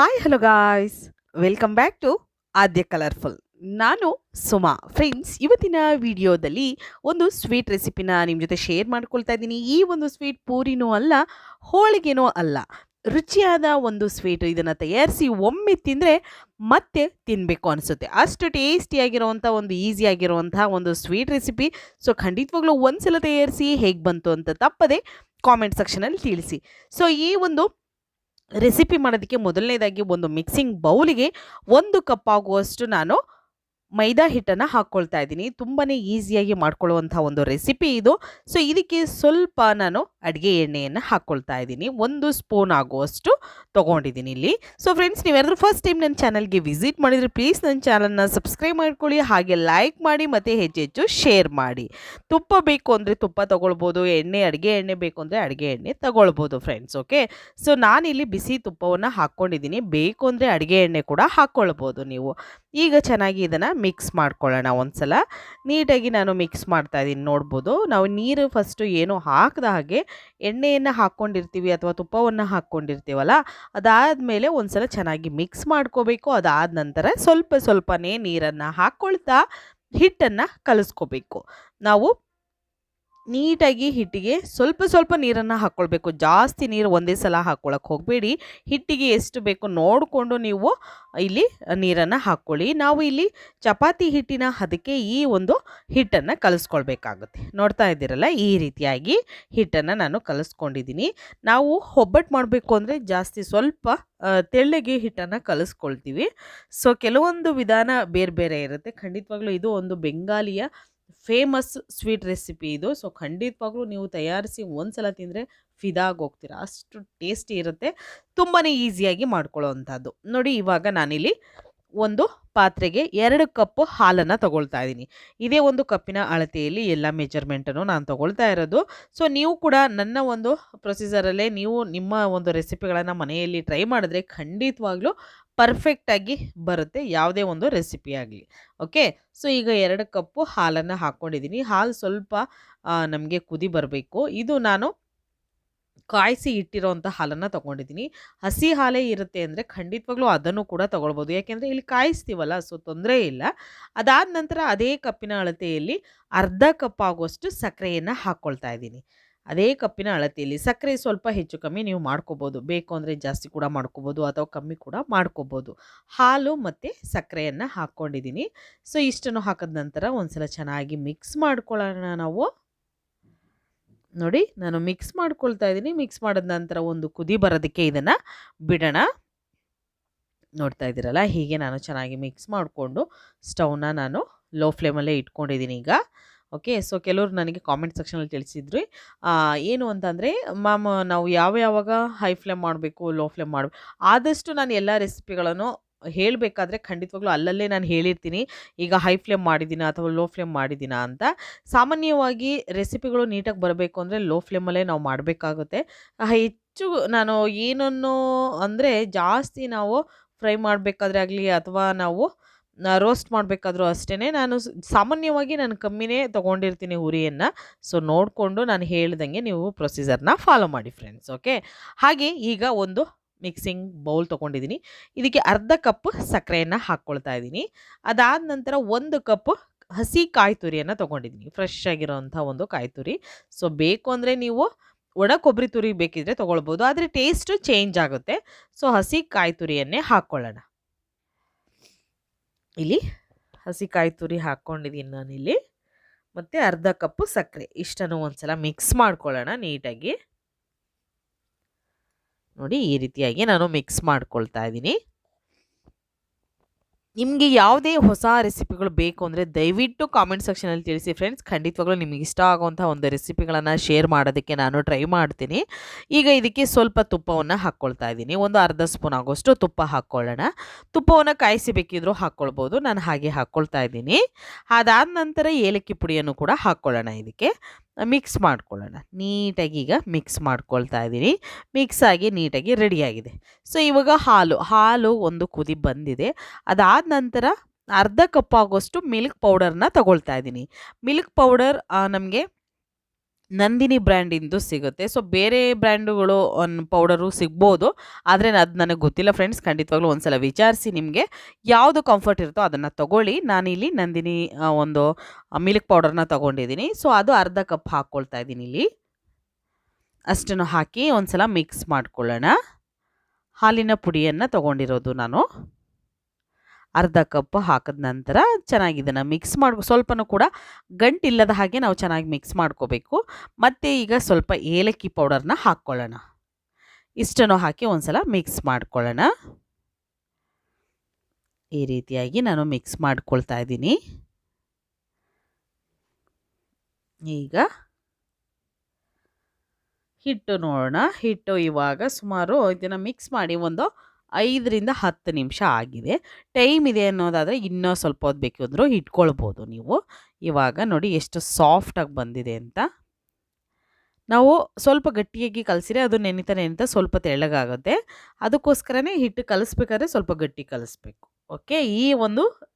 Hi hello guys welcome back to Aadya colourful ನಾನು Suma. Friends ಇವತ್ತಿನ ವಿಡಿಯೋದಲ್ಲಿ ಒಂದು ಸ್ವೀಟ್ ರೆಸಿಪಿನ ನಿಮ್ಮ ಜೊತೆ ಶೇರ್ ಮಾಡ್ಕೊಳ್ತಾ ಇದ್ದೀನಿ. ಈ ಒಂದು ಸ್ವೀಟ್ ಪೂರಿನೂ ಅಲ್ಲ, ಹೋಳಿಗೆನೂ ಅಲ್ಲ. ರುಚಿಯಾದ ಒಂದು ಸ್ವೀಟ್ ಇದನ್ನು ತಯಾರಿಸಿ ಒಮ್ಮೆ ತಿಂದರೆ ಮತ್ತೆ ತಿನ್ನಬೇಕು ಅನಿಸುತ್ತೆ. ಅಷ್ಟು ಟೇಸ್ಟಿಯಾಗಿರುವಂಥ ಒಂದು ಈಸಿಯಾಗಿರುವಂಥ ಒಂದು ಸ್ವೀಟ್ ರೆಸಿಪಿ ಸೊ ಖಂಡಿತವಾಗ್ಲೂ ಒಂದ್ಸಲ ತಯಾರಿಸಿ ಹೇಗೆ ಬಂತು ಅಂತ ತಪ್ಪದೆ ಕಾಮೆಂಟ್ ಸೆಕ್ಷನಲ್ಲಿ ತಿಳಿಸಿ. ಸೊ ಈ ಒಂದು ರೆಸಿಪಿ ಮಾಡೋದಕ್ಕೆ ಮೊದಲನೇದಾಗಿ ಒಂದು ಮಿಕ್ಸಿಂಗ್ ಬೌಲಿಗೆ ಒಂದು ಕಪ್ ಆಗುವಷ್ಟು ನಾನು ಮೈದಾ ಹಿಟ್ಟನ್ನು ಹಾಕ್ಕೊಳ್ತಾ ಇದ್ದೀನಿ. ತುಂಬಾ ಈಸಿಯಾಗಿ ಮಾಡ್ಕೊಳ್ಳುವಂಥ ಒಂದು ರೆಸಿಪಿ ಇದು. ಸೊ, ಇದಕ್ಕೆ ಸ್ವಲ್ಪ ನಾನು ಅಡುಗೆ ಎಣ್ಣೆಯನ್ನು ಹಾಕ್ಕೊಳ್ತಾ ಇದ್ದೀನಿ. ಒಂದು ಸ್ಪೂನ್ ಆಗುವಷ್ಟು ತೊಗೊಂಡಿದ್ದೀನಿ ಇಲ್ಲಿ. ಸೊ, ಫ್ರೆಂಡ್ಸ್, ನೀವ್ಯಾರಾದ್ರೂ ಫಸ್ಟ್ ಟೈಮ್ ನನ್ನ ಚಾನಲ್ಗೆ ವಿಸಿಟ್ ಮಾಡಿದರೆ ಪ್ಲೀಸ್ ನನ್ನ ಚಾನಲ್ನ ಸಬ್ಸ್ಕ್ರೈಬ್ ಮಾಡ್ಕೊಳ್ಳಿ, ಹಾಗೆ ಲೈಕ್ ಮಾಡಿ, ಮತ್ತು ಹೆಚ್ಚೆಚ್ಚು ಹೆಚ್ಚು ಶೇರ್ ಮಾಡಿ. ತುಪ್ಪ ಬೇಕು ಅಂದರೆ ತುಪ್ಪ ತೊಗೊಳ್ಬೋದು, ಎಣ್ಣೆ, ಅಡುಗೆ ಎಣ್ಣೆ ಬೇಕು ಅಂದರೆ ಅಡುಗೆ ಎಣ್ಣೆ ತಗೊಳ್ಬೋದು ಫ್ರೆಂಡ್ಸ್, ಓಕೆ? ಸೊ, ನಾನಿಲ್ಲಿ ಬಿಸಿ ತುಪ್ಪವನ್ನು ಹಾಕ್ಕೊಂಡಿದ್ದೀನಿ ಬೇಕು ಅಂದರೆ ಅಡುಗೆ ಎಣ್ಣೆ ಕೂಡ ಹಾಕ್ಕೊಳ್ಬೋದು ನೀವು. ಈಗ ಚೆನ್ನಾಗಿ ಇದನ್ನು ಮಿಕ್ಸ್ ಮಾಡ್ಕೊಳ್ಳೋಣ ಒಂದ್ಸಲ. ನೀಟಾಗಿ ನಾನು ಮಿಕ್ಸ್ ಮಾಡ್ತಾ ಇದ್ದೀನಿ, ನೋಡ್ಬೋದು. ನಾವು ನೀರು ಫಸ್ಟು ಏನು ಹಾಕದ ಹಾಗೆ ಎಣ್ಣೆಯನ್ನು ಹಾಕ್ಕೊಂಡಿರ್ತೀವಿ ಅಥವಾ ತುಪ್ಪವನ್ನು ಹಾಕ್ಕೊಂಡಿರ್ತೀವಲ್ಲ, ಅದಾದಮೇಲೆ ಒಂದ್ಸಲ ಚೆನ್ನಾಗಿ ಮಿಕ್ಸ್ ಮಾಡ್ಕೋಬೇಕು. ಅದಾದ ನಂತರ ಸ್ವಲ್ಪ ಸ್ವಲ್ಪನೇ ನೀರನ್ನು ಹಾಕ್ಕೊಳ್ತಾ ಹಿಟ್ಟನ್ನು ಕಲಸ್ಕೋಬೇಕು. ನಾವು ನೀಟಾಗಿ ಹಿಟ್ಟಿಗೆ ಸ್ವಲ್ಪ ಸ್ವಲ್ಪ ನೀರನ್ನು ಹಾಕ್ಕೊಳ್ಬೇಕು ಜಾಸ್ತಿ ನೀರು ಒಂದೇ ಸಲ ಹಾಕ್ಕೊಳಕ್ಕೆ ಹೋಗಬೇಡಿ. ಹಿಟ್ಟಿಗೆ ಎಷ್ಟು ಬೇಕು ನೋಡಿಕೊಂಡು ನೀವು ಇಲ್ಲಿ ನೀರನ್ನು ಹಾಕ್ಕೊಳ್ಳಿ ನಾವು ಇಲ್ಲಿ ಚಪಾತಿ ಹಿಟ್ಟಿನ ಹದಕ್ಕೆ ಈ ಒಂದು ಹಿಟ್ಟನ್ನು ಕಲಿಸ್ಕೊಳ್ಬೇಕಾಗುತ್ತೆ. ನೋಡ್ತಾ ಇದ್ದೀರಲ್ಲ, ಈ ರೀತಿಯಾಗಿ ಹಿಟ್ಟನ್ನು ನಾನು ಕಲಿಸ್ಕೊಂಡಿದ್ದೀನಿ. ನಾವು ಒಬ್ಬಟ್ಟು ಮಾಡಬೇಕು ಅಂದರೆ ಜಾಸ್ತಿ ಸ್ವಲ್ಪ ತೆಳ್ಳಗೆ ಹಿಟ್ಟನ್ನು ಕಲಿಸ್ಕೊಳ್ತೀವಿ. ಸೊ ಕೆಲವೊಂದು ವಿಧಾನ ಬೇರೆ ಬೇರೆ ಇರುತ್ತೆ. ಖಂಡಿತವಾಗ್ಲೂ ಇದು ಒಂದು ಬೆಂಗಾಲಿಯ ಫೇಮಸ್ ಸ್ವೀಟ್ ರೆಸಿಪಿ ಇದು. ಸೊ ಖಂಡಿತವಾಗ್ಲೂ ನೀವು ತಯಾರಿಸಿ ಒಂದ್ಸಲ ತಿಂದರೆ ಫಿದಾಗಿ ಹೋಗ್ತೀರ. ಅಷ್ಟು ಟೇಸ್ಟಿ ಇರುತ್ತೆ. ತುಂಬಾ ಈಸಿಯಾಗಿ ಮಾಡ್ಕೊಳ್ಳೋವಂಥದ್ದು. ನೋಡಿ, ಇವಾಗ ನಾನಿಲ್ಲಿ ಒಂದು ಪಾತ್ರೆಗೆ ಎರಡು ಕಪ್ ಹಾಲನ್ನು ತಗೊಳ್ತಾ ಇದ್ದೀನಿ. ಇದೇ ಒಂದು ಕಪ್ಪಿನ ಅಳತೆಯಲ್ಲಿ ಎಲ್ಲ ಮೆಜರ್ಮೆಂಟನ್ನು ನಾನು ತಗೊಳ್ತಾ ಇರೋದು. ಸೊ ನೀವು ಕೂಡ ನನ್ನ ಒಂದು ಪ್ರೊಸೀಜರಲ್ಲೇ ನೀವು ನಿಮ್ಮ ಒಂದು ರೆಸಿಪಿಗಳನ್ನು ಮನೆಯಲ್ಲಿ ಟ್ರೈ ಮಾಡಿದ್ರೆ ಖಂಡಿತವಾಗ್ಲೂ ಪರ್ಫೆಕ್ಟಾಗಿ ಬರುತ್ತೆ ಯಾವುದೇ ಒಂದು ರೆಸಿಪಿ ಆಗಲಿ. ಓಕೆ ಸೊ ಈಗ ಎರಡು ಕಪ್ಪು ಹಾಲನ್ನು ಹಾಕ್ಕೊಂಡಿದ್ದೀನಿ. ಹಾಲು ಸ್ವಲ್ಪ ನಮಗೆ ಕುದಿ ಬರಬೇಕು. ಇದು ನಾನು ಕಾಯಿಸಿ ಇಟ್ಟಿರೋಂಥ ಹಾಲನ್ನು ತೊಗೊಂಡಿದ್ದೀನಿ. ಹಸಿ ಹಾಲೇ ಇರುತ್ತೆ ಅಂದರೆ ಖಂಡಿತವಾಗ್ಲೂ ಅದನ್ನು ಕೂಡ ತೊಗೊಳ್ಬೋದು. ಯಾಕೆಂದರೆ ಇಲ್ಲಿ ಕಾಯಿಸ್ತೀವಲ್ಲ, ಸೊ ತೊಂದರೆ ಇಲ್ಲ. ಅದಾದ ನಂತರ ಅದೇ ಕಪ್ಪಿನ ಅಳತೆಯಲ್ಲಿ ಅರ್ಧ ಕಪ್ ಆಗುವಷ್ಟು ಸಕ್ಕರೆಯನ್ನು ಹಾಕ್ಕೊಳ್ತಾ ಇದ್ದೀನಿ. ಅದೇ ಕಪ್ಪಿನ ಅಳತೆಯಲ್ಲಿ ಸಕ್ಕರೆ ಸ್ವಲ್ಪ ಹೆಚ್ಚು ಕಮ್ಮಿ ನೀವು ಮಾಡ್ಕೋಬೋದು. ಬೇಕು ಅಂದರೆ ಜಾಸ್ತಿ ಕೂಡ ಮಾಡ್ಕೋಬೋದು ಅಥವಾ ಕಮ್ಮಿ ಕೂಡ ಮಾಡ್ಕೋಬೋದು. ಹಾಲು ಮತ್ತು ಸಕ್ಕರೆಯನ್ನು ಹಾಕ್ಕೊಂಡಿದ್ದೀನಿ ಸೊ, ಇಷ್ಟನ್ನು ಹಾಕಿದ ನಂತರ ಒಂದ್ಸಲ ಚೆನ್ನಾಗಿ ಮಿಕ್ಸ್ ಮಾಡ್ಕೊಳ್ಳೋಣ ನಾವು. ನೋಡಿ, ನಾನು ಮಿಕ್ಸ್ ಮಾಡ್ಕೊಳ್ತಾ ಇದ್ದೀನಿ ಮಿಕ್ಸ್ ಮಾಡಿದ ನಂತರ ಒಂದು ಕುದಿ ಬರೋದಕ್ಕೆ ಇದನ್ನು ಬಿಡೋಣ. ನೋಡ್ತಾ ಇದ್ದೀರಲ್ಲ, ಹೀಗೆ ನಾನು ಚೆನ್ನಾಗಿ ಮಿಕ್ಸ್ ಮಾಡಿಕೊಂಡು ಸ್ಟವ್ನ ನಾನು ಲೋ ಫ್ಲೇಮಲ್ಲೇ ಇಟ್ಕೊಂಡಿದ್ದೀನಿ ಈಗ. ಓಕೆ ಸೊ ಕೆಲವರು ನನಗೆ ಕಾಮೆಂಟ್ ಸೆಕ್ಷನಲ್ಲಿ ತಿಳಿಸಿದ್ರು. ಏನು ಅಂತಂದರೆ, ಮ್ಯಾಮ್, ನಾವು ಯಾವ ಯಾವಾಗ ಹೈ ಫ್ಲೇಮ್ ಮಾಡಬೇಕು ಲೋ ಫ್ಲೇಮ್ ಮಾಡಬೇಕು ಆದಷ್ಟು ನಾನು ಎಲ್ಲ ರೆಸಿಪಿಗಳನ್ನು ಹೇಳಬೇಕಾದ್ರೆ ಖಂಡಿತವಾಗ್ಲೂ ಅಲ್ಲಲ್ಲೇ ನಾನು ಹೇಳಿರ್ತೀನಿ. ಈಗ ಹೈ ಫ್ಲೇಮ್ ಮಾಡಿದ್ದೀನ ಅಥವಾ ಲೋ ಫ್ಲೇಮ್ ಮಾಡಿದ್ದೀನ ಅಂತ. ಸಾಮಾನ್ಯವಾಗಿ ರೆಸಿಪಿಗಳು ನೀಟಾಗಿ ಬರಬೇಕು ಅಂದರೆ ಲೋ ಫ್ಲೇಮಲ್ಲೇ ನಾವು ಮಾಡಬೇಕಾಗುತ್ತೆ. ಹೆಚ್ಚು ನಾನು ಏನನ್ನು ಅಂದರೆ ಜಾಸ್ತಿ ನಾವು ಫ್ರೈ ಮಾಡಬೇಕಾದ್ರೆ ಆಗಲಿ ಅಥವಾ ನಾವು ರೋಸ್ಟ್ ಮಾಡಬೇಕಾದ್ರೂ ಅಷ್ಟೇ ನಾನು ಸಾಮಾನ್ಯವಾಗಿ ನಾನು ಕಮ್ಮಿನೇ ತೊಗೊಂಡಿರ್ತೀನಿ ಉರಿಯನ್ನು. ಸೊ ನೋಡಿಕೊಂಡು ನಾನು ಹೇಳ್ದಂಗೆ ನೀವು ಪ್ರೊಸೀಜರ್ನ ಫಾಲೋ ಮಾಡಿ ಫ್ರೆಂಡ್ಸ್ ಓಕೆ ಹಾಗೆ ಈಗ ಒಂದು ಮಿಕ್ಸಿಂಗ್ ಬೌಲ್ ತೊಗೊಂಡಿದ್ದೀನಿ ಇದಕ್ಕೆ ಅರ್ಧ ಕಪ್ ಸಕ್ಕರೆಯನ್ನು ಹಾಕ್ಕೊಳ್ತಾ ಇದ್ದೀನಿ ಅದಾದ ನಂತರ ಒಂದು ಕಪ್ ಹಸಿ ಕಾಯಿ ತುರಿಯನ್ನು ತೊಗೊಂಡಿದ್ದೀನಿ ಫ್ರೆಶ್ ಆಗಿರೋವಂಥ ಒಂದು ಕಾಯಿ ತುರಿ. ಸೊ ಬೇಕು ಅಂದರೆ ನೀವು ಒಣ ಕೊಬ್ಬರಿ ತುರಿ ಬೇಕಿದ್ರೆ ತೊಗೊಳ್ಬೋದು. ಆದರೆ ಟೇಸ್ಟು ಚೇಂಜ್ ಆಗುತ್ತೆ. ಸೊ ಹಸಿ ಕಾಯಿ ತುರಿಯನ್ನೇ ಹಾಕ್ಕೊಳ್ಳೋಣ. ಇಲ್ಲಿ ಹಸಿ ಕಾಯಿ ತುರಿ ಹಾಕ್ಕೊಂಡಿದ್ದೀನಿ ನಾನಿಲ್ಲಿ. ಮತ್ತು ಅರ್ಧ ಕಪ್ಪು ಸಕ್ಕರೆ, ಇಷ್ಟನ್ನು ಒಂದ್ಸಲ ಮಿಕ್ಸ್ ಮಾಡ್ಕೊಳ್ಳೋಣ ನೀಟಾಗಿ. ನೋಡಿ ಈ ರೀತಿಯಾಗಿ ನಾನು ಮಿಕ್ಸ್ ಮಾಡ್ಕೊಳ್ತಾ ಇದ್ದೀನಿ. ನಿಮಗೆ ಯಾವುದೇ ಹೊಸ ರೆಸಿಪಿಗಳು ಬೇಕು ಅಂದರೆ ದಯವಿಟ್ಟು ಕಾಮೆಂಟ್ ಸೆಕ್ಷನಲ್ಲಿ ತಿಳಿಸಿ ಫ್ರೆಂಡ್ಸ್ ಖಂಡಿತವಾಗ್ಲೂ ನಿಮಗೆ ಇಷ್ಟ ಆಗುವಂಥ ಒಂದು ರೆಸಿಪಿಗಳನ್ನು ಶೇರ್ ಮಾಡೋದಕ್ಕೆ ನಾನು ಟ್ರೈ ಮಾಡ್ತೀನಿ. ಈಗ ಇದಕ್ಕೆ ಸ್ವಲ್ಪ ತುಪ್ಪವನ್ನು ಹಾಕ್ಕೊಳ್ತಾ ಇದ್ದೀನಿ. ಒಂದು ಅರ್ಧ ಸ್ಪೂನ್ ಆಗೋಷ್ಟು ತುಪ್ಪ ಹಾಕ್ಕೊಳ್ಳೋಣ ತುಪ್ಪವನ್ನು ಕಾಯಿಸಿ ಬೇಕಿದ್ರೂ ಹಾಕ್ಕೊಳ್ಬೋದು ನಾನು ಹಾಗೆ ಹಾಕ್ಕೊಳ್ತಾ ಇದ್ದೀನಿ. ಅದಾದ ನಂತರ ಏಲಕ್ಕಿ ಪುಡಿಯನ್ನು ಕೂಡ ಹಾಕ್ಕೊಳ್ಳೋಣ ಇದಕ್ಕೆ. ಮಿಕ್ಸ್ ಮಾಡ್ಕೊಳ್ಳೋಣ. ನೀಟಾಗಿ ಈಗ ಮಿಕ್ಸ್ ಮಾಡ್ಕೊಳ್ತಾ ಇದ್ದೀನಿ. ಮಿಕ್ಸ್ ಆಗಿ ನೀಟಾಗಿ ರೆಡಿಯಾಗಿದೆ ಸೊ ಇವಾಗ ಹಾಲು. ಹಾಲು ಒಂದು ಕುದಿ ಬಂದಿದೆ. ಅದಾದ ನಂತರ ಅರ್ಧ ಕಪ್ ಆಗೋಷ್ಟು ಮಿಲ್ಕ್ ಪೌಡರ್ನ ತಗೊಳ್ತಾ ಇದ್ದೀನಿ. ಮಿಲ್ಕ್ ಪೌಡರ್ ನಮಗೆ ನಂದಿನಿ ಬ್ರ್ಯಾಂಡಿಂದು ಸಿಗುತ್ತೆ. ಸೊ ಬೇರೆ ಬ್ರ್ಯಾಂಡುಗಳು ಒಂದು ಪೌಡರು ಸಿಗ್ಬೋದು. ಆದರೆ ಅದು ನನಗೆ ಗೊತ್ತಿಲ್ಲ ಫ್ರೆಂಡ್ಸ್ ಖಂಡಿತವಾಗ್ಲೂ ಒಂದ್ಸಲ ವಿಚಾರಿಸಿ ನಿಮಗೆ ಯಾವುದು ಕಂಫರ್ಟ್ ಇರುತ್ತೋ ಅದನ್ನು ತಗೊಳ್ಳಿ. ನಾನಿಲ್ಲಿ ನಂದಿನಿ ಒಂದು ಮಿಲ್ಕ್ ಪೌಡರ್ನ ತೊಗೊಂಡಿದ್ದೀನಿ ಸೊ ಅದು ಅರ್ಧ ಕಪ್ ಹಾಕ್ಕೊಳ್ತಾ ಇದ್ದೀನಿ ಇಲ್ಲಿ. ಅಷ್ಟನ್ನು ಹಾಕಿ ಒಂದ್ಸಲ ಮಿಕ್ಸ್ ಮಾಡ್ಕೊಳ್ಳೋಣ. ಹಾಲಿನ ಪುಡಿಯನ್ನು ತೊಗೊಂಡಿರೋದು ನಾನು. ಅರ್ಧ ಕಪ್ ಹಾಕಿದ ನಂತರ ಚೆನ್ನಾಗಿ ಇದನ್ನು ಮಿಕ್ಸ್ ಮಾಡಿ, ಸ್ವಲ್ಪನೂ ಕೂಡ ಗಂಟಿಲ್ಲದ ಹಾಗೆ ನಾವು ಚೆನ್ನಾಗಿ ಮಿಕ್ಸ್ ಮಾಡ್ಕೋಬೇಕು. ಮತ್ತು ಈಗ ಸ್ವಲ್ಪ ಏಲಕ್ಕಿ ಪೌಡರ್ನ ಹಾಕ್ಕೊಳ್ಳೋಣ ಇಷ್ಟನ್ನು ಹಾಕಿ ಒಂದ್ಸಲ ಮಿಕ್ಸ್ ಮಾಡ್ಕೊಳ್ಳೋಣ. ಈ ರೀತಿಯಾಗಿ ನಾನು ಮಿಕ್ಸ್ ಮಾಡ್ಕೊಳ್ತಾ ಇದ್ದೀನಿ. ಈಗ ಹಿಟ್ಟು ನೋಡೋಣ. ಹಿಟ್ಟು ಇವಾಗ ಸುಮಾರು ಇದನ್ನು ಮಿಕ್ಸ್ ಮಾಡಿ ಒಂದು ಐದರಿಂದ ಹತ್ತು ನಿಮಿಷ ಆಗಿದೆ. ಟೈಮ್ ಇದೆ ಅನ್ನೋದಾದರೆ ಇನ್ನೂ ಸ್ವಲ್ಪ ಹೊತ್ತು ಬೇಕಿದ್ರು ಇಟ್ಕೊಳ್ಬೋದು ನೀವು. ಇವಾಗ ನೋಡಿ ಎಷ್ಟು ಸಾಫ್ಟಾಗಿ ಬಂದಿದೆ ಅಂತ. ನಾವು ಸ್ವಲ್ಪ ಗಟ್ಟಿಯಾಗಿ ಕಲಸಿದ್ರೆ ಅದು ನೆನಿತಾ ನೆನಿತಾ ಸ್ವಲ್ಪ ತೆಳ್ಳಗಾಗುತ್ತೆ. ಅದಕ್ಕೋಸ್ಕರನೇ ಹಿಟ್ಟು ಕಲಿಸ್ಬೇಕಾದ್ರೆ ಸ್ವಲ್ಪ ಗಟ್ಟಿ ಕಲಿಸ್ಬೇಕು. ಓಕೆ? ಈ ಒಂದು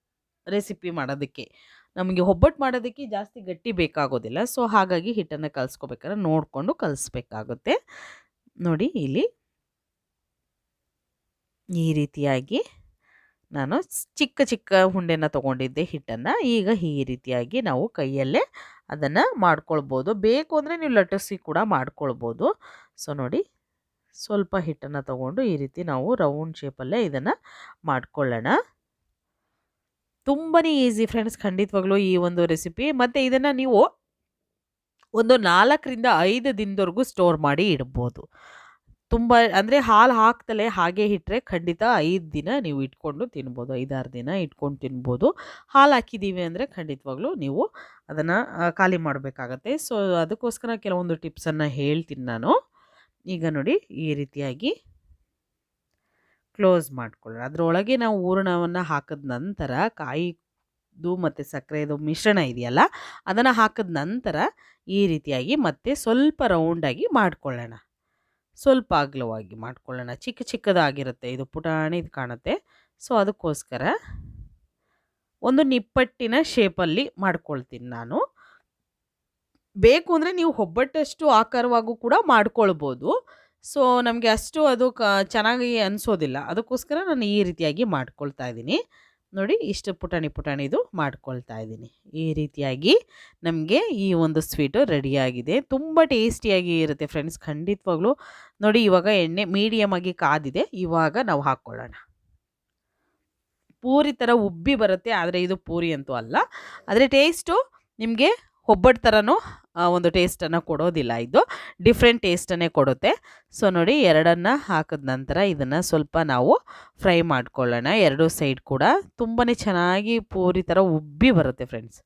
ರೆಸಿಪಿ ಮಾಡೋದಕ್ಕೆ. ನಮಗೆ ಒಬ್ಬಟ್ಟು ಮಾಡೋದಕ್ಕೆ ಜಾಸ್ತಿ ಗಟ್ಟಿ ಬೇಕಾಗೋದಿಲ್ಲ. ಸೊ, ಹಾಗಾಗಿ ಹಿಟ್ಟನ್ನು ಕಲಿಸ್ಕೋಬೇಕಾದ್ರೆ ನೋಡಿಕೊಂಡು ಕಲಿಸ್ಬೇಕಾಗುತ್ತೆ. ನೋಡಿ ಇಲ್ಲಿ ಈ ರೀತಿಯಾಗಿ ನಾನು ಚಿಕ್ಕ ಚಿಕ್ಕ ಹುಂಡೆನ ತೊಗೊಂಡಿದ್ದೆ ಹಿಟ್ಟನ್ನು. ಈಗ ಈ ರೀತಿಯಾಗಿ ನಾವು ಕೈಯಲ್ಲೇ ಅದನ್ನು ಮಾಡ್ಕೊಳ್ಬೋದು. ಬೇಕು ಅಂದರೆ ನೀವು ಲಟ್ಟಿಸಿ ಕೂಡ ಮಾಡ್ಕೊಳ್ಬೋದು. ಸೊ, ನೋಡಿ ಸ್ವಲ್ಪ ಹಿಟ್ಟನ್ನು ತಗೊಂಡು ಈ ರೀತಿ ನಾವು ರೌಂಡ್ ಶೇಪಲ್ಲೇ ಇದನ್ನು ಮಾಡ್ಕೊಳ್ಳೋಣ. ತುಂಬಾ ಈಸಿ ಫ್ರೆಂಡ್ಸ್, ಖಂಡಿತವಾಗ್ಲೂ ಈ ಒಂದು ರೆಸಿಪಿ. ಮತ್ತು ಇದನ್ನು ನೀವು ಒಂದು ನಾಲ್ಕರಿಂದ ಐದು ದಿನದವರೆಗೂ ಸ್ಟೋರ್ ಮಾಡಿ ಇಡ್ಬೋದು. ತುಂಬ ಅಂದರೆ ಹಾಲು ಹಾಕ್ತಲೇ ಹಾಗೆ ಇಟ್ಟರೆ ಖಂಡಿತ ಐದು ದಿನ ನೀವು ಇಟ್ಕೊಂಡು ತಿನ್ಬೋದು, ಐದಾರು ದಿನ ಇಟ್ಕೊಂಡು ತಿನ್ಬೋದು. ಹಾಲು ಹಾಕಿದ್ದೀವಿ ಅಂದರೆ ಖಂಡಿತವಾಗ್ಲೂ ನೀವು ಅದನ್ನು ಖಾಲಿ ಮಾಡಬೇಕಾಗತ್ತೆ. ಸೊ ಅದಕ್ಕೋಸ್ಕರ ಕೆಲವೊಂದು ಟಿಪ್ಸನ್ನು ಹೇಳ್ತೀನಿ ನಾನು. ಈಗ ನೋಡಿ ಈ ರೀತಿಯಾಗಿ ಕ್ಲೋಸ್ ಮಾಡ್ಕೊಳ್ಳೋಣ. ಅದರೊಳಗೆ ನಾವು ಹೂರಣವನ್ನು ಹಾಕಿದ ನಂತರ ಕಾಯಿದು ಮತ್ತು ಸಕ್ಕರೆದು ಮಿಶ್ರಣ ಇದೆಯಲ್ಲ, ಅದನ್ನು ಹಾಕಿದ ನಂತರ ಈ ರೀತಿಯಾಗಿ ಮತ್ತೆ ಸ್ವಲ್ಪ ರೌಂಡಾಗಿ ಮಾಡ್ಕೊಳ್ಳೋಣ. ಸ್ವಲ್ಪ ಅಗಲವಾಗಿ ಮಾಡ್ಕೊಳ್ಳೋಣ. ಚಿಕ್ಕ ಚಿಕ್ಕದಾಗಿರುತ್ತೆ ಇದು ಪುಟಾಣಿ ಇದು ಕಾಣುತ್ತೆ. ಸೊ, ಅದಕ್ಕೋಸ್ಕರ ಒಂದು ನಿಪ್ಪಟ್ಟಿನ ಶೇಪಲ್ಲಿ ಮಾಡ್ಕೊಳ್ತೀನಿ ನಾನು. ಬೇಕು ಅಂದರೆ ನೀವು ಒಬ್ಬಟ್ಟಷ್ಟು ಆಕಾರವಾಗೂ ಕೂಡ ಮಾಡ್ಕೊಳ್ಬೋದು. ಸೊ, ನಮಗೆ ಅಷ್ಟು ಅದು ಕ ಚೆನ್ನಾಗಿ ಅನಿಸೋದಿಲ್ಲ. ಅದಕ್ಕೋಸ್ಕರ ನಾನು ಈ ರೀತಿಯಾಗಿ ಮಾಡ್ಕೊಳ್ತಾ ಇದ್ದೀನಿ. ನೋಡಿ ಇಷ್ಟು ಪುಟಾಣಿ ಪುಟಾಣಿದು ಮಾಡ್ಕೊಳ್ತಾ ಇದ್ದೀನಿ. ಈ ರೀತಿಯಾಗಿ ನಮಗೆ ಈ ಒಂದು ಸ್ವೀಟು ರೆಡಿಯಾಗಿದೆ. ತುಂಬ ಟೇಸ್ಟಿಯಾಗಿ ಇರುತ್ತೆ ಫ್ರೆಂಡ್ಸ್, ಖಂಡಿತವಾಗ್ಲೂ. ನೋಡಿ ಇವಾಗ ಎಣ್ಣೆ ಮೀಡಿಯಮ್ ಆಗಿ ಕಾದಿದೆ. ಇವಾಗ ನಾವು ಹಾಕ್ಕೊಳ್ಳೋಣ. ಪೂರಿ ಥರ ಉಬ್ಬಿ ಬರುತ್ತೆ, ಆದರೆ ಇದು ಪೂರಿ ಅಂತೂ ಅಲ್ಲ. ಆದರೆ ಟೇಸ್ಟು ನಿಮಗೆ ಒಬ್ಬಟ್ಟು ಥರನೂ ಒಂದು ಟೇಸ್ಟನ್ನು ಕೊಡೋದಿಲ್ಲ ಇದು. ಡಿಫ್ರೆಂಟ್ ಟೇಸ್ಟನ್ನೇ ಕೊಡುತ್ತೆ. ಸೊ, ನೋಡಿ ಎರಡನ್ನು ಹಾಕಿದ ನಂತರ ಇದನ್ನು ಸ್ವಲ್ಪ ನಾವು ಫ್ರೈ ಮಾಡ್ಕೊಳ್ಳೋಣ. ಎರಡೂ ಸೈಡ್ ಕೂಡ ತುಂಬಾ ಚೆನ್ನಾಗಿ ಪೂರಿ ಥರ ಉಬ್ಬಿ ಬರುತ್ತೆ ಫ್ರೆಂಡ್ಸ್.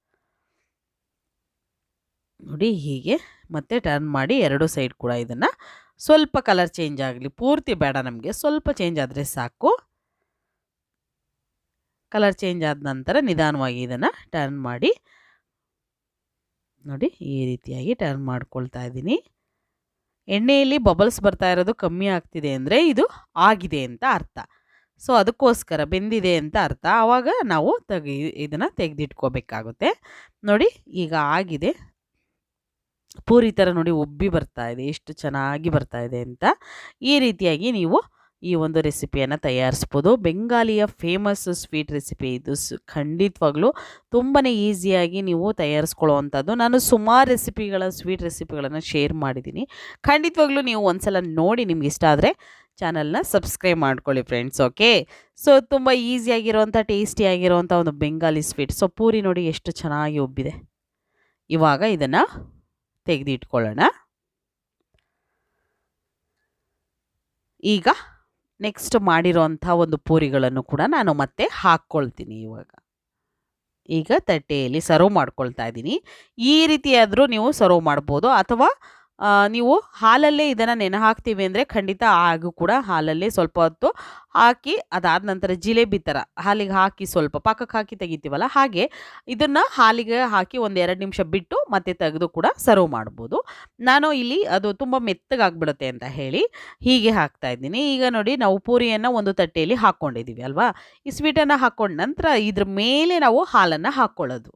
ನೋಡಿ ಹೀಗೆ ಮತ್ತೆ ಟರ್ನ್ ಮಾಡಿ ಎರಡೂ ಸೈಡ್ ಕೂಡ ಇದನ್ನು ಸ್ವಲ್ಪ ಕಲರ್ ಚೇಂಜ್ ಆಗಲಿ, ಪೂರ್ತಿ ಬೇಡ ನಮಗೆ, ಸ್ವಲ್ಪ ಚೇಂಜ್ ಆದರೆ ಸಾಕು. ಕಲರ್ ಚೇಂಜ್ ಆದ ನಂತರ ನಿಧಾನವಾಗಿ ಇದನ್ನು ಟರ್ನ್ ಮಾಡಿ ನೋಡಿ ಈ ರೀತಿಯಾಗಿ ಟರ್ನ್ ಮಾಡ್ಕೊಳ್ತಾ ಇದ್ದೀನಿ. ಎಣ್ಣೆಯಲ್ಲಿ ಬಬಲ್ಸ್ ಬರ್ತಾ ಇರೋದು ಕಮ್ಮಿ ಆಗ್ತಿದೆ ಅಂದರೆ ಇದು ಆಗಿದೆ ಅಂತ ಅರ್ಥ. ಸೊ ಅದಕ್ಕೋಸ್ಕರ ಬೆಂದಿದೆ ಅಂತ ಅರ್ಥ. ಆವಾಗ ನಾವು ತೆಗಿ, ಇದನ್ನು ತೆಗೆದಿಟ್ಕೋಬೇಕಾಗುತ್ತೆ. ನೋಡಿ, ಈಗ ಆಗಿದೆ. ಪೂರಿ ಥರ ನೋಡಿ ಉಬ್ಬಿ ಬರ್ತಾ ಇದೆ. ಎಷ್ಟು ಚೆನ್ನಾಗಿ ಬರ್ತಾ ಇದೆ ಅಂತ. ಈ ರೀತಿಯಾಗಿ ನೀವು ಈ ಒಂದು ರೆಸಿಪಿಯನ್ನು ತಯಾರಿಸ್ಬೋದು. ಬೆಂಗಾಲಿಯ ಫೇಮಸ್ ಸ್ವೀಟ್ ರೆಸಿಪಿ ಇದು ಖಂಡಿತವಾಗ್ಲೂ ತುಂಬಾ ಈಸಿಯಾಗಿ ನೀವು ತಯಾರಿಸ್ಕೊಳ್ಳುವಂಥದ್ದು. ನಾನು ಸುಮಾರು ರೆಸಿಪಿಗಳ ಸ್ವೀಟ್ ರೆಸಿಪಿಗಳನ್ನು ಶೇರ್ ಮಾಡಿದ್ದೀನಿ. ಖಂಡಿತವಾಗ್ಲೂ ನೀವು ಒಂದ್ಸಲ ನೋಡಿ ನಿಮ್ಗೆ ಇಷ್ಟ ಆದರೆ ಚಾನಲ್ನ ಸಬ್ಸ್ಕ್ರೈಬ್ ಮಾಡ್ಕೊಳ್ಳಿ ಫ್ರೆಂಡ್ಸ್ ಓಕೆ ಸೊ ತುಂಬ ಈಸಿಯಾಗಿರುವಂಥ ಟೇಸ್ಟಿಯಾಗಿರುವಂಥ ಒಂದು ಬೆಂಗಾಲಿ ಸ್ವೀಟ್ ಸೊ ಪೂರಿ ನೋಡಿ ಎಷ್ಟು ಚೆನ್ನಾಗಿ ಉಬ್ಬಿದೆ. ಇವಾಗ ಇದನ್ನು ತೆಗೆದಿಟ್ಕೊಳ್ಳೋಣ. ಈಗ ನೆಕ್ಸ್ಟ್ ಮಾಡಿರೋಂಥ ಒಂದು ಪೂರಿಗಳನ್ನು ಕೂಡ ನಾನು ಮತ್ತೆ ಹಾಕ್ಕೊಳ್ತೀನಿ ಇವಾಗ. ಈಗ ತಟ್ಟೆಯಲ್ಲಿ ಸರ್ವ್ ಮಾಡ್ಕೊಳ್ತಾ ಇದ್ದೀನಿ. ಈ ರೀತಿಯಾದರೂ ನೀವು ಸರ್ವ್ ಮಾಡ್ಬೋದು ಅಥವಾ ನೀವು ಹಾಲಲ್ಲೇ ಇದನ್ನು ನೆನೆ ಹಾಕ್ತೀವಿ ಅಂದರೆ ಖಂಡಿತ ಆಗು ಕೂಡ ಹಾಲಲ್ಲೇ ಸ್ವಲ್ಪ ಹೊತ್ತು ಹಾಕಿ ಅದಾದ ನಂತರ ಜಿಲೇಬಿ ಥರ ಹಾಲಿಗೆ ಹಾಕಿ ಸ್ವಲ್ಪ ಪಾಕಕ್ಕೆ ಹಾಕಿ ತೆಗಿತೀವಲ್ಲ ಹಾಗೆ ಇದನ್ನು ಹಾಲಿಗೆ ಹಾಕಿ ಒಂದು ಎರಡು ನಿಮಿಷ ಬಿಟ್ಟು ಮತ್ತೆ ತೆಗೆದು ಕೂಡ ಸರ್ವ್ ಮಾಡ್ಬೋದು. ನಾನು ಇಲ್ಲಿ ಅದು ತುಂಬ ಮೆತ್ತಗಾಗ್ಬಿಡುತ್ತೆ ಅಂತ ಹೇಳಿ ಹೀಗೆ ಹಾಕ್ತಾ ಇದ್ದೀನಿ. ಈಗ ನೋಡಿ ನಾವು ಪೂರಿಯನ್ನು ಒಂದು ತಟ್ಟೆಯಲ್ಲಿ ಹಾಕ್ಕೊಂಡಿದ್ದೀವಿ ಅಲ್ವಾ? ಈ ಸ್ವೀಟನ್ನು ಹಾಕ್ಕೊಂಡ ನಂತರ ಇದ್ರ ಮೇಲೆ ನಾವು ಹಾಲನ್ನು ಹಾಕ್ಕೊಳ್ಳೋದು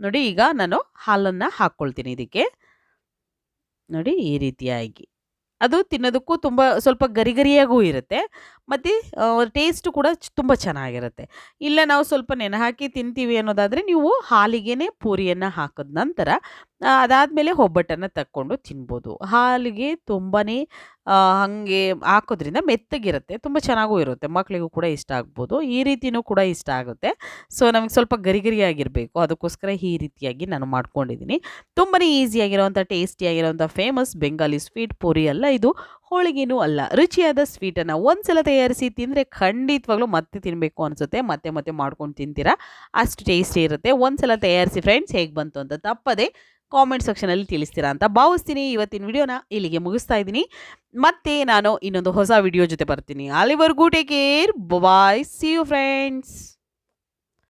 ನೋಡಿ ಈಗ ನಾನು ಹಾಲನ್ನು ಹಾಕ್ಕೊಳ್ತೀನಿ ಇದಕ್ಕೆ. ನೋಡಿ ಈ ರೀತಿಯಾಗಿ. ಅದು ತಿನ್ನೋದಕ್ಕೂ ತುಂಬ ಸ್ವಲ್ಪ ಗರಿ ಗರಿಯಾಗೂ ಇರುತ್ತೆ. ಮತ್ತು ಟೇಸ್ಟು ಕೂಡ ತುಂಬ ಚೆನ್ನಾಗಿರುತ್ತೆ. ಇಲ್ಲ ನಾವು ಸ್ವಲ್ಪ ನೆನೆ ಹಾಕಿ ತಿಂತೀವಿ ಅನ್ನೋದಾದರೆ ನೀವು ಹಾಲಿಗೆ ಪೂರಿಯನ್ನು ಹಾಕಿದ ನಂತರ ಅದಾದಮೇಲೆ ಒಬ್ಬಟ್ಟನ್ನು ತಕ್ಕೊಂಡು ತಿನ್ಬೋದು. ಹಾಲಿಗೆ ತುಂಬಾ ಹಾಗೆ ಹಾಕೋದ್ರಿಂದ ಮೆತ್ತಗಿರುತ್ತೆ, ತುಂಬ ಚೆನ್ನಾಗೂ ಇರುತ್ತೆ ಮಕ್ಕಳಿಗೂ ಕೂಡ ಇಷ್ಟ ಆಗ್ಬೋದು, ಈ ರೀತಿಯೂ ಕೂಡ ಇಷ್ಟ ಆಗುತ್ತೆ. ಸೊ ನಮಗೆ ಸ್ವಲ್ಪ ಗರಿ ಗರಿಯಾಗಿರಬೇಕು ಅದಕ್ಕೋಸ್ಕರ ಈ ರೀತಿಯಾಗಿ ನಾನು ಮಾಡ್ಕೊಂಡಿದ್ದೀನಿ. ತುಂಬಾ ಈಸಿಯಾಗಿರೋವಂಥ, ಟೇಸ್ಟಿಯಾಗಿರೋವಂಥ ಫೇಮಸ್ ಬೆಂಗಾಲಿ ಸ್ವೀಟ್ ಪೂರಿ ಅಲ್ಲ ಇದು. ಹೋಳಿಗೆನೂ ಅಲ್ಲ, ರುಚಿಯಾದ ಸ್ವೀಟನ್ನು ಒಂದ್ಸಲ ತಯಾರಿಸಿ ತಿಂದರೆ ಖಂಡಿತವಾಗ್ಲೂ ಮತ್ತೆ ತಿನ್ನಬೇಕು ಅನಿಸುತ್ತೆ, ಮತ್ತೆ ಮತ್ತೆ ಮಾಡ್ಕೊಂಡು ತಿಂತೀರಾ? ಅಷ್ಟು ಟೇಸ್ಟಿ ಇರುತ್ತೆ. ಒಂದ್ಸಲ ತಯಾರಿಸಿ ಫ್ರೆಂಡ್ಸ್ ಹೇಗೆ ಬಂತು ಅಂತ ತಪ್ಪದೆ ಕಾಮೆಂಟ್ ಸೆಕ್ಷನಲ್ಲಿ ತಿಳಿಸ್ತೀರಾ ಅಂತ ಭಾವಿಸ್ತೀನಿ. ಇವತ್ತಿನ ವಿಡಿಯೋನ ಇಲ್ಲಿಗೆ ಮುಗಿಸ್ತಾ ಇದ್ದೀನಿ. ಮತ್ತೆ ನಾನು ಇನ್ನೊಂದು ಹೊಸ ವಿಡಿಯೋ ಜೊತೆ ಬರ್ತೀನಿ. ಅಲ್ಲಿವರೆಗೂ take care bye see you friends